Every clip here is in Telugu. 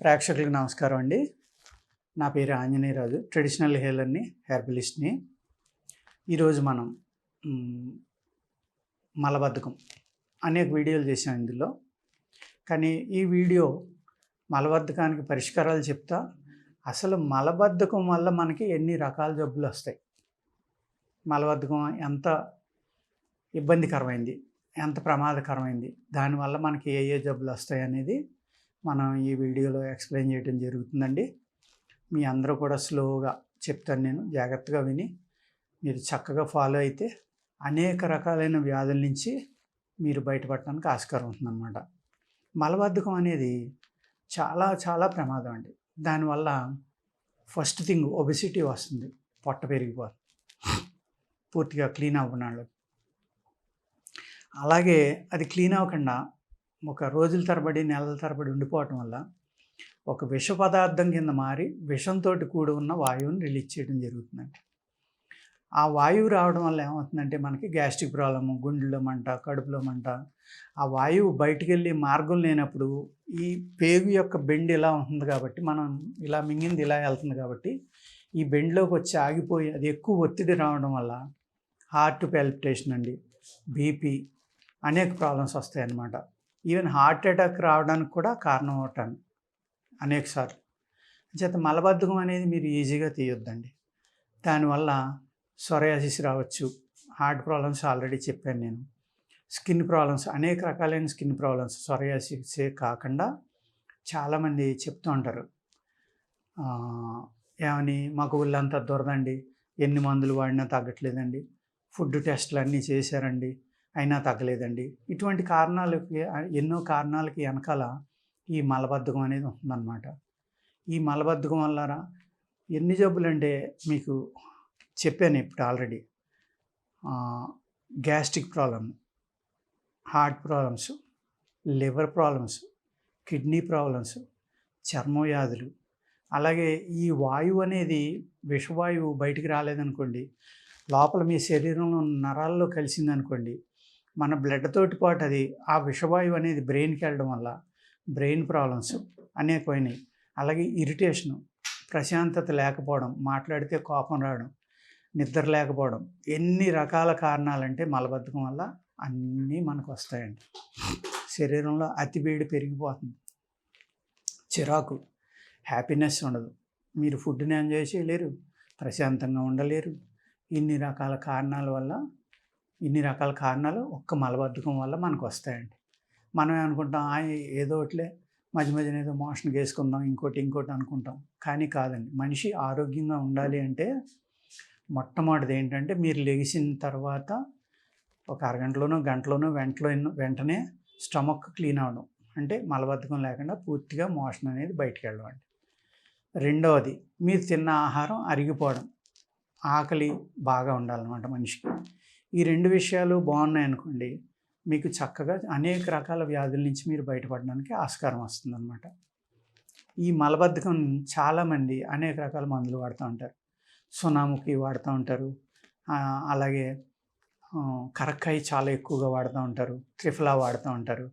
ప్రేక్షకులకు నమస్కారం అండి. నా పేరు ఆంజనేయరాజు ట్రెడిషనల్ హెయిలర్ని హెర్బలిస్ట్ని ఈరోజు మనం మలబద్ధకం అనేక వీడియోలు చేసాం ఇందులో. కానీ ఈ వీడియో మలబద్ధకానికి పరిష్కారాలు చెప్తా అసలు మలబద్ధకం వల్ల మనకి ఎన్ని రకాల జబ్బులు వస్తాయి? మలబద్ధకం ఎంత ఇబ్బందికరమైంది? ఎంత ప్రమాదకరమైంది? దానివల్ల మనకి ఏ ఏ జబ్బులు వస్తాయి అనేది మనం ఈ వీడియోలో ఎక్స్ప్లెయిన్ చేయడం జరుగుతుందండి. మీ అందరూ కూడా స్లోగా చెప్తాను నేను జాగ్రత్తగా విని. మీరు చక్కగా ఫాలో అయితే అనేక రకాలైన వ్యాధుల నుంచి మీరు బయటపడటానికి ఆస్కారం ఉంటుందన్నమాట. మలబద్ధకం అనేది చాలా చాలా ప్రమాదం అండి. దానివల్ల ఫస్ట్ థింగ్ ఒబెసిటీ వస్తుంది పొట్ట పెరిగిపోతుంది పూర్తిగా క్లీన్ అవ్వనాళ్ళు అలాగే అది క్లీన్ అవ్వకుండా ఒక రోజుల తరబడి నెలల తరబడి ఉండిపోవటం వల్ల ఒక విష పదార్థం కింద మారి విషంతో కూడి ఉన్న వాయువుని రిలీజ్ చేయడం జరుగుతుందండి. ఆ వాయువు రావడం వల్ల ఏమవుతుందంటే మనకి గ్యాస్ట్రిక్ ప్రాబ్లము గుండెలో మంట కడుపులో మంట. ఆ వాయువు బయటికి వెళ్ళి మార్గం లేనప్పుడు ఈ పేగు యొక్క బెండ్ ఇలా ఉంటుంది కాబట్టి మనం ఇలా మింగింది ఇలా వెళ్తుంది కాబట్టి ఈ బెండ్లోకి వచ్చి ఆగిపోయి అది ఎక్కువ ఒత్తిడి రావడం వల్ల హార్ట్ పాల్పిటేషన్ అండి బీపీ అనేక ప్రాబ్లమ్స్ వస్తాయన్నమాట. ఈవెన్ హార్ట్ అటాక్ రావడానికి కూడా కారణం అవటాను అనేకసార్లు చేత మలబద్ధకం అనేది మీరు ఈజీగా తీయొద్దండి. దానివల్ల సొరయాసిస్ రావచ్చు హార్ట్ ప్రాబ్లమ్స్ ఆల్రెడీ చెప్పాను నేను. స్కిన్ ప్రాబ్లమ్స్ అనేక రకాలైన స్కిన్ ప్రాబ్లమ్స్ సొరయాసిసే కాకుండా చాలామంది చెప్తూ ఉంటారు. ఏమని మాకు ఒళ్ళంతా దొరదండి ఎన్ని మందులు వాడినా తగ్గట్లేదండి. ఫుడ్ టెస్ట్లు అన్నీ చేశారండి. అయినా తగ్గలేదండి. ఇటువంటి కారణాలకి ఎన్నో కారణాలకి వెనకాల ఈ మలబద్ధకం అనేది ఉంటుందన్నమాట. ఈ మలబద్ధకం వల్ల ఎన్ని జబ్బులు అంటే మీకు చెప్పాను ఇప్పుడు already. Gastric problem heart problems liver problems kidney problems చర్మ వ్యాధులు అలాగే ఈ వాయువు అనేది విషవాయువు బయటికి రాలేదనుకోండి లోపల మీ శరీరంలో నరాల్లో కలిసిందనుకోండి మన బ్లడ్ తోటి పాటు అది ఆ విషవాయువు అనేది బ్రెయిన్కి వెళ్ళడం వల్ల బ్రెయిన్ ప్రాబ్లమ్స్ అనేకమైనవి అలాగే ఇరిటేషను ప్రశాంతత లేకపోవడం మాట్లాడితే కోపం రావడం నిద్ర లేకపోవడం ఎన్ని రకాల కారణాలంటే మలబద్ధకం వల్ల అన్నీ మనకు వస్తాయండి. శరీరంలో అతి వేడి పెరిగిపోతుంది. చిరాకు హ్యాపీనెస్ ఉండదు. మీరు ఫుడ్ని ఎంజాయ్ చేయలేరు ప్రశాంతంగా ఉండలేరు. ఇన్ని రకాల కారణాల వల్ల ఇన్ని రకాల కారణాలు ఒక్క మలబద్ధకం వల్ల మనకు వస్తాయండి మనం ఏమనుకుంటాం "ఆ, ఏదో ఒకటిలే మధ్య మధ్యన ఏదో మోషన్ వేసుకుందాం ఇంకోటి ఇంకోటి అనుకుంటాం. కానీ కాదండి మనిషి ఆరోగ్యంగా ఉండాలి అంటే మొట్టమొదటిది ఏంటంటే మీరు లెగిసిన తర్వాత ఒక అరగంటలోనో గంటలోనో వెంటలో వెంటనే స్టమక్ క్లీన్ అవ్వడం. అంటే మలబద్ధకం లేకుండా పూర్తిగా మోషన్ అనేది బయటికి వెళ్ళడం. అండి రెండవది మీరు తిన్న ఆహారం అరిగిపోవడం. ఆకలి బాగా ఉండాలన్నమాట మనిషికి. ఈ రెండు విషయాలు బాగున్నాయి అనుకోండి మీకు చక్కగా అనేక రకాల వ్యాధుల నుంచి మీరు బయటపడడానికి ఆస్కారం వస్తుందన్నమాట. ఈ మలబద్ధకం చాలామంది అనేక రకాల మందులు వాడుతూ ఉంటారు. సునాముఖి వాడుతూ ఉంటారు. అలాగే కరక్కాయ చాలా ఎక్కువగా వాడుతూ ఉంటారు. త్రిఫలా వాడుతూ ఉంటారు.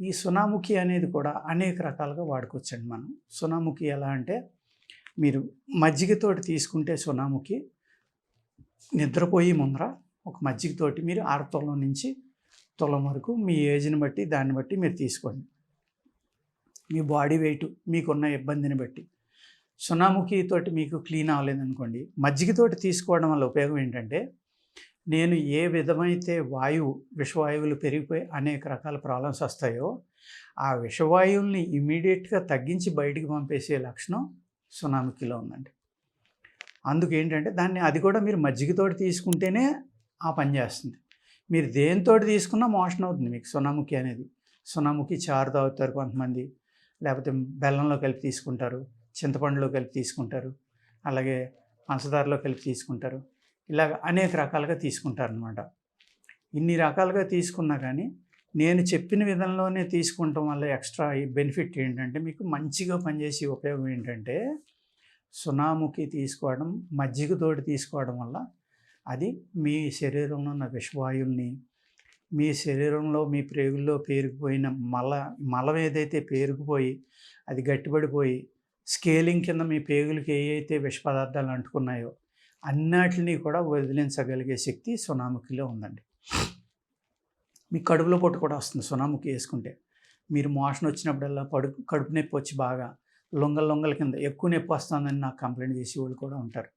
ఈ సునాముఖి అనేది కూడా అనేక రకాలుగా వాడుకోవచ్చండి మనం. సునాముఖి ఎలా అంటే మీరు మజ్జిగతోటి తీసుకుంటే సునాముఖి నిద్రపోయి ముందర ఒక మజ్జిగతోటి మీరు ఆరు తులం నుంచి తులం వరకు మీ ఏజ్ని బట్టి దాన్ని బట్టి మీరు తీసుకోండి. మీ బాడీ వెయిట్ మీకున్న ఇబ్బందిని బట్టి. సునాముఖితోటి మీకు క్లీన్ అవ్వలేదనుకోండి మజ్జిగతోటి తీసుకోవడం వల్ల ఉపయోగం ఏంటంటే నేను ఏ విధమైతే వాయువు విషవాయువులు పెరిగిపోయి అనేక రకాల ప్రాబ్లమ్స్ వస్తాయో ఆ విషవాయువుల్ని ఇమీడియట్గా తగ్గించి బయటికి పంపేసే లక్షణం సునామికిలో ఉందండి. అందుకేంటంటే దాన్ని అది కూడా మీరు మజ్జిగతోటి తీసుకుంటేనే ఆ పని చేస్తుంది. మీరు దేనితోటి తీసుకున్నా మోషన్ అవుతుంది మీకు సునాముఖి అనేది. సునాముఖి చారు తాగుతారు కొంతమంది. లేకపోతే బెల్లంలో కలిపి తీసుకుంటారు చింతపండులో కలిపి తీసుకుంటారు అలాగే పంచదారలో కలిపి తీసుకుంటారు. ఇలాగ అనేక రకాలుగా తీసుకుంటారు అనమాట ఇన్ని రకాలుగా తీసుకున్నా కానీ నేను చెప్పిన విధంలోనే తీసుకుంటాం వల్ల ఎక్స్ట్రా బెనిఫిట్ ఏంటంటే మీకు మంచిగా పనిచేసే ఉపయోగం ఏంటంటే సునాముఖి తీసుకోవడం మజ్జిగతోటి తీసుకోవడం వల్ల అది మీ శరీరంలో ఉన్న విషవాయువుల్ని మీ శరీరంలో మీ ప్రేగుల్లో పేరుకుపోయిన మల మలం ఏదైతే పేరుకుపోయి అది గట్టిపడిపోయి స్కేలింగ్ కింద మీ పేగులకి ఏవైతే విష పదార్థాలు అంటుకున్నాయో అన్నిటిని కూడా వదిలించగలిగే శక్తి సునాముఖిలో ఉందండి. మీ కడుపులో పొట్టు కూడా వస్తుంది సునాముఖి వేసుకుంటే. మీరు మోషన్ వచ్చినప్పుడల్లా పడు కడుపు నొప్పి వచ్చి బాగా లొంగల లొంగల కింద ఎక్కువ నొప్పి వస్తుందని నాకు కంప్లైంట్ చేసే వాళ్ళు కూడా ఉంటారు.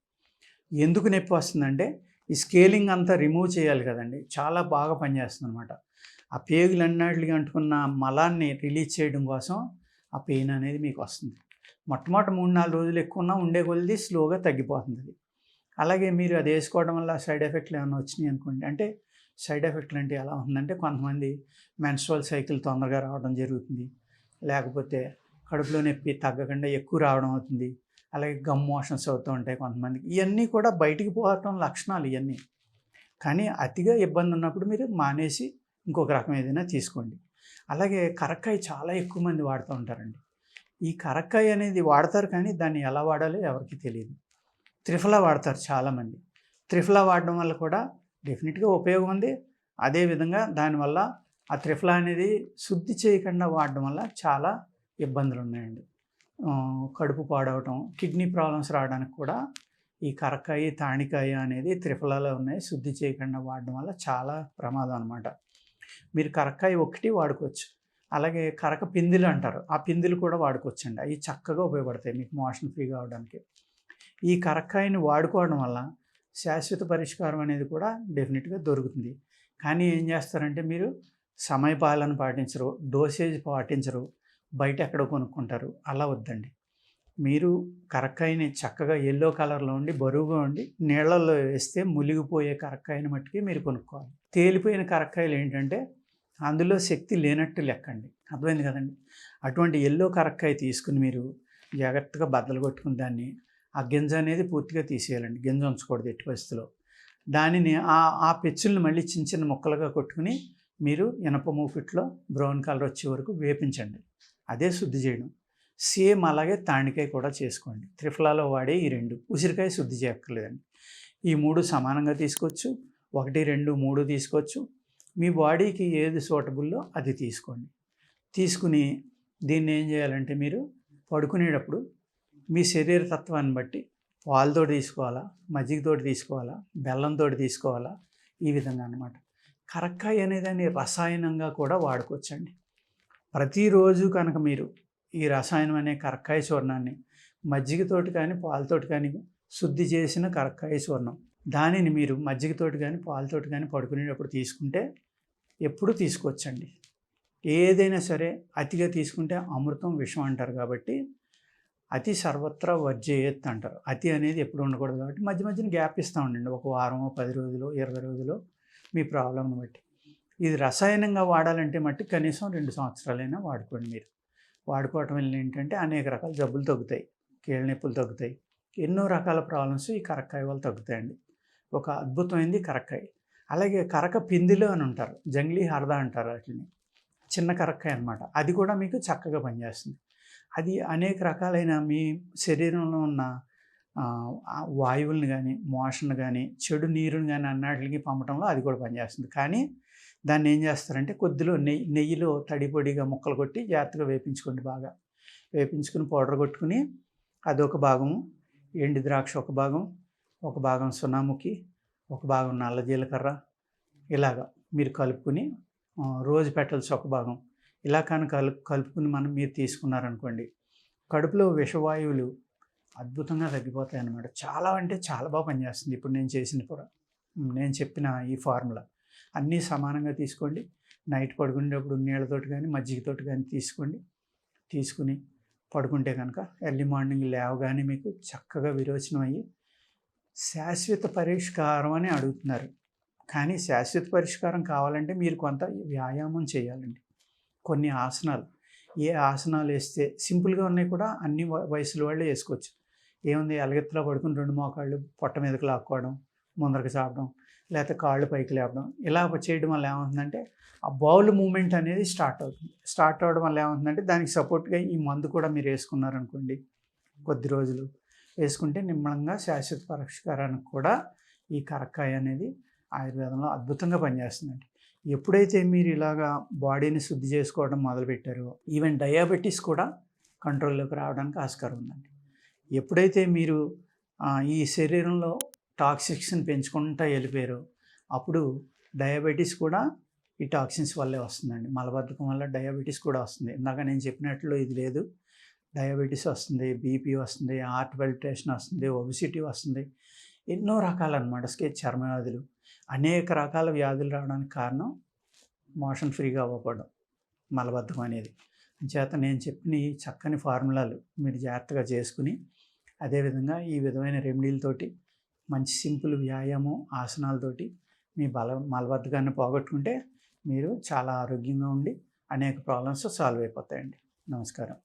ఎందుకు నొప్పి వస్తుందంటే ఈ స్కేలింగ్ అంతా రిమూవ్ చేయాలి కదండి. చాలా బాగా పనిచేస్తుంది అనమాట ఆ పేగులు పేగులన్నిటికి అంటుకున్న మలాన్ని రిలీజ్ చేయడం కోసం ఆ పెయిన్ అనేది మీకు వస్తుంది. మొట్టమొదటి మూడు నాలుగు రోజులు ఎక్కువ ఉన్నా ఉండే కొలిది స్లోగా తగ్గిపోతుంది. అది అలాగే మీరు అది వేసుకోవడం వల్ల సైడ్ ఎఫెక్ట్లు ఏమైనా వచ్చినాయి అనుకోండి. అంటే సైడ్ ఎఫెక్ట్లు అంటే ఎలా ఉందంటే కొంతమంది మెన్స్ట్రల్ సైకిల్ తొందరగా రావడం జరుగుతుంది. లేకపోతే కడుపులో నొప్పి తగ్గకుండా ఎక్కువ రావడం అవుతుంది. అలాగే గమ్ మోషన్స్ అవుతూ ఉంటాయి కొంతమందికి. ఇవన్నీ కూడా బయటికి పోవటం లక్షణాలు ఇవన్నీ కానీ అతిగా ఇబ్బంది ఉన్నప్పుడు మీరు మానేసి ఇంకొక రకం ఏదైనా తీసుకోండి. అలాగే కరక్కాయ చాలా ఎక్కువ మంది వాడుతూ ఉంటారండి. ఈ కరక్కాయ అనేది వాడతారు కానీ దాన్ని ఎలా వాడాలో ఎవరికి తెలియదు. త్రిఫలా వాడతారు చాలామంది. త్రిఫలా వాడడం వల్ల కూడా డెఫినెట్గా ఉపయోగం ఉంది. అదేవిధంగా దానివల్ల ఆ త్రిఫలా అనేది శుద్ధి చేయకుండా వాడడం వల్ల చాలా ఇబ్బందులు ఉన్నాయండి. కడుపు పాడవటం కిడ్నీ ప్రాబ్లమ్స్ రావడానికి కూడా ఈ కరకాయ తాణికాయ అనేది త్రిఫలాలో ఉన్నాయి. శుద్ధి చేయకుండా వాడడం వల్ల చాలా ప్రమాదం అనమాట మీరు కరకాయ ఒకటి వాడుకోవచ్చు. అలాగే కరక పిందులు అంటారు. ఆ పిందులు కూడా వాడుకోవచ్చండి. అవి చక్కగా ఉపయోగపడతాయి మీకు మోషన్ ఫ్రీ కావడానికి. ఈ కరక్కాయని వాడుకోవడం వల్ల శాశ్వత పరిష్కారం అనేది కూడా డెఫినెట్గా దొరుకుతుంది. కానీ ఏం చేస్తారంటే మీరు సమయపాలన పాటించరు డోసేజ్ పాటించరు. బయట ఎక్కడో కొనుక్కుంటారు. అలా వద్దండి. మీరు కరక్కాయని చక్కగా ఎల్లో కలర్లో ఉండి బరువుగా ఉండి నీళ్ళల్లో వేస్తే ములిగిపోయే కరక్కాయని మట్టుకి మీరు కొనుక్కోవాలి. తేలిపోయిన కరక్కాయలు ఏంటంటే అందులో శక్తి లేనట్టు లెక్కండి. అర్థమైంది కదండి? అటువంటి ఎల్లో కరక్కాయ తీసుకుని మీరు జాగ్రత్తగా బద్దలు కొట్టుకుని దాన్ని ఆ గింజ అనేది పూర్తిగా తీసేయాలండి. గింజ ఉంచకూడదు ఎట్టి పరిస్థితిలో. దానిని ఆ ఆ పెచ్చుల్ని మళ్ళీ చిన్న చిన్న ముక్కలుగా కొట్టుకుని మీరు ఇనప మూకిట్లో బ్రౌన్ కలర్ వచ్చే వరకు వేపించండి. అదే శుద్ధి చేయడం. సేమ్ అలాగే తాణికాయ కూడా చేసుకోండి. త్రిఫలాలో వాడే ఈ రెండు. ఉసిరికాయ శుద్ధి చేయక్కర్లేదండి. ఈ మూడు సమానంగా తీసుకోవచ్చు. ఒకటి రెండు మూడు తీసుకోవచ్చు. మీ బాడీకి ఏది సూటబుల్లో అది తీసుకోండి. తీసుకుని దీన్ని ఏం చేయాలంటే మీరు పడుకునేటప్పుడు మీ శరీర తత్వాన్ని బట్టి పాలతో తీసుకోవాలా? మజ్జిగతో తీసుకోవాలా? బెల్లంతో తీసుకోవాలా? ఈ విధంగా అన్నమాట. కరక్కాయ అనేదాన్ని రసాయనంగా కూడా వాడుకోవచ్చండి. ప్రతిరోజు కనుక మీరు ఈ రసాయనం అనే కరక్కాయ చూర్ణాన్ని మజ్జిగతోటి కానీ పాలతోటి కానీ శుద్ధి చేసిన కరక్కాయ చూర్ణం దానిని మీరు మజ్జిగతోటి కానీ పాలతోటి కానీ పడుకునేటప్పుడు తీసుకుంటే ఎప్పుడు తీసుకోవచ్చండి. ఏదైనా సరే అతిగా తీసుకుంటే అమృతం విషం అంటారు కాబట్టి అతి సర్వత్రా వర్జేయత్ అంటారు. అతి అనేది ఎప్పుడు ఉండకూడదు కాబట్టి మధ్య మధ్యన గ్యాప్ ఇస్తూ ఉండండి. ఒక వారమో పది రోజులు ఇరవై రోజులు మీ ప్రాబ్లంని బట్టి. ఇది రసాయనంగా వాడాలంటే మట్టి కనీసం రెండు సంవత్సరాలైనా వాడుకోండి మీరు. వాడుకోవటం వల్ల ఏంటంటే అనేక రకాల జబ్బులు తగ్గుతాయి కీళ్ళ నొప్పులు తగ్గుతాయి ఎన్నో రకాల ప్రాబ్లమ్స్ ఈ కరక్కాయ వల్ల తగ్గుతాయండి. ఒక అద్భుతమైనది కరక్కాయ. అలాగే కరక పిందిలు అని ఉంటారు జంగ్లీ హరద అంటారు వాటిని. చిన్న కరక్కాయ అనమాట అది కూడా మీకు చక్కగా పనిచేస్తుంది. అది అనేక రకాలైన మీ శరీరంలో ఉన్న వాయువులను కానీ మోషన్ కానీ చెడు నీరుని కానీ అన్నిటికి పంపడంలో అది కూడా పనిచేస్తుంది. కానీ దాన్ని ఏం చేస్తారంటే కొద్దిలో నెయ్యి నెయ్యిలో తడిపొడిగా ముక్కలు కొట్టి జాగ్రత్తగా వేపించుకోండి బాగా. వేపించుకుని పౌడర్ కొట్టుకుని అదొక భాగము ఎండి ద్రాక్ష ఒక భాగం ఒక భాగం సున్నాముఖి ఒక భాగం నల్ల జీలకర్ర ఇలాగా మీరు కలుపుకుని రోజు రోజ్ ఒక భాగం. ఇలా కానీ కలు కలుపుకుని మనం మీరు తీసుకున్నారనుకోండి కడుపులో విషవాయువులు అద్భుతంగా తగ్గిపోతాయి అన్నమాట చాలా అంటే చాలా బాగా పనిచేస్తుంది. ఇప్పుడు నేను చేసిన పొర నేను చెప్పిన ఈ ఫార్ములా. అన్నీ సమానంగా తీసుకోండి. నైట్ పడుకునేటప్పుడు నీళ్ళతోటి కానీ మజ్జిగతోటి కానీ తీసుకోండి. తీసుకుని పడుకుంటే కనుక ఎర్లీ మార్నింగ్ లేవగానే మీకు చక్కగా విరోచనం అయ్యి శాశ్వత పరిష్కారం అని అడుగుతున్నారు. కానీ శాశ్వత పరిష్కారం కావాలంటే మీరు కొంత వ్యాయామం చేయాలండి. కొన్ని ఆసనాలు. ఏ ఆసనాలు వేస్తే సింపుల్గా ఉన్నాయి కూడా అన్ని వ- వయసుల వాళ్ళు వేసుకోవచ్చు. ఏముంది ఎలగెత్తులో పడుకుని రెండు మోకాళ్ళు పొట్ట మీదకి లాక్కోవడం ముందరకు చాపడం లేకపోతే కాళ్ళు పైకి లేపడం. ఇలా చేయడం వల్ల ఏమవుతుందంటే ఆ బౌల్ మూమెంట్ అనేది స్టార్ట్ అవుతుంది. స్టార్ట్ అవ్వడం వల్ల ఏమవుతుందంటే దానికి సపోర్ట్గా ఈ మందు కూడా మీరు వేసుకున్నారనుకోండి కొద్ది రోజులు వేసుకుంటే నిమ్మలంగా శాశ్వత పరిష్కారానికి కూడా ఈ కరక్కాయ అనేది ఆయుర్వేదంలో అద్భుతంగా పనిచేస్తుందండి. ఎప్పుడైతే మీరు ఇలాగా బాడీని శుద్ధి చేసుకోవడం మొదలుపెట్టారో ఈవెన్ డయాబెటీస్ కూడా కంట్రోల్లోకి రావడానికి ఆస్కారం ఉందండి. ఎప్పుడైతే మీరు ఈ శరీరంలో టాక్సిక్స్ని పెంచుకుంటూ వెళ్ళిపోయారు. అప్పుడు డయాబెటీస్ కూడా ఈ టాక్సిన్స్ వల్లే వస్తుందండి. మలబద్ధకం వల్ల డయాబెటీస్ కూడా వస్తుంది. ఇందాక నేను చెప్పినట్లు ఇది లేదు. డయాబెటీస్ వస్తుంది బీపీ వస్తుంది హార్ట్ పల్పిటేషన్ వస్తుంది ఒబిసిటీ వస్తుంది. ఎన్నో రకాలన్నమాట స్కే చర్మ వ్యాధులు. అనేక రకాల వ్యాధులు రావడానికి కారణం మోషన్ ఫ్రీగా అవ్వకపోవడం మలబద్ధకం అనేది. చేత నేను చెప్పిన ఈ చక్కని ఫార్ములాలు మీరు జాగ్రత్తగా చేసుకుని అదేవిధంగా ఈ విధమైన రెమెడీలతోటి మంచి సింపుల్ వ్యాయామం ఆసనాలతోటి మీ బల మలబద్ధకాన్ని పోగొట్టుకుంటే మీరు చాలా ఆరోగ్యంగా ఉండి అనేక ప్రాబ్లమ్స్ సాల్వ్ అయిపోతాయండి. నమస్కారం.